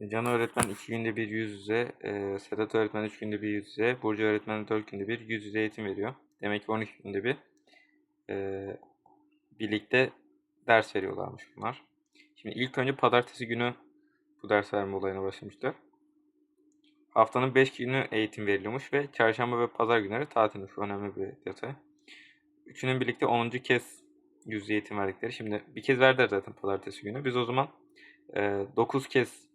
Can öğretmen iki günde bir yüz yüze, e, Sedat öğretmen üç günde bir yüz yüze, Burcu öğretmen dört günde bir yüz yüze eğitim veriyor. Demek ki 12 günde bir e, birlikte ders veriyorlarmış bunlar. Şimdi ilk önce pazartesi günü bu ders verme olayına başlamışlar. Haftanın 5 günü eğitim veriliyormuş ve çarşamba ve pazar günleri tatilmiş. Önemli bir detay. Üçünün birlikte 10. kez yüz yüze eğitim verdikleri. Şimdi bir kez verdiler zaten pazartesi günü. Biz o zaman 9 kez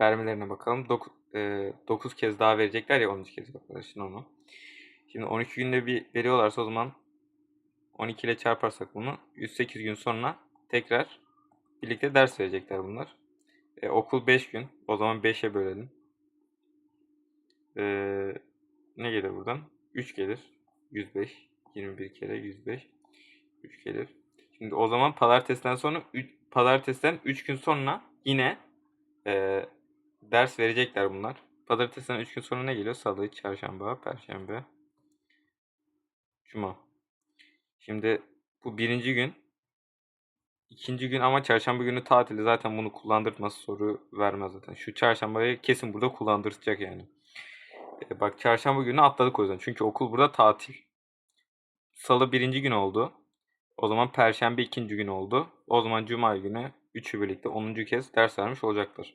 vermelerine bakalım. 9 kez daha verecekler ya 10. kez arkadaşın onu. Şimdi 12 günde bir veriyorlarsa o zaman 12 ile çarparsak bunu 108 gün sonra tekrar birlikte ders verecekler bunlar. E, okul 5 gün. O zaman 5'e bölelim. E, ne gelir buradan? 3 gelir. 105. 21 kere 105. 3 gelir. Şimdi o zaman pazartesiden sonra üç- pazartesiden 3 gün sonra yine e, ders verecekler bunlar. Pazartesiden 3 gün sonra ne geliyor? Salı, çarşamba, perşembe, cuma. Şimdi bu birinci gün. ikinci gün ama çarşamba günü tatili zaten bunu kullandırtması soru vermez zaten. Şu çarşambayı kesin burada kullandıracak yani. E, bak çarşamba günü atladık o yüzden. Çünkü okul burada tatil. Salı birinci gün oldu. O zaman perşembe ikinci gün oldu. O zaman cuma günü üçü birlikte 10. kez ders vermiş olacaklar.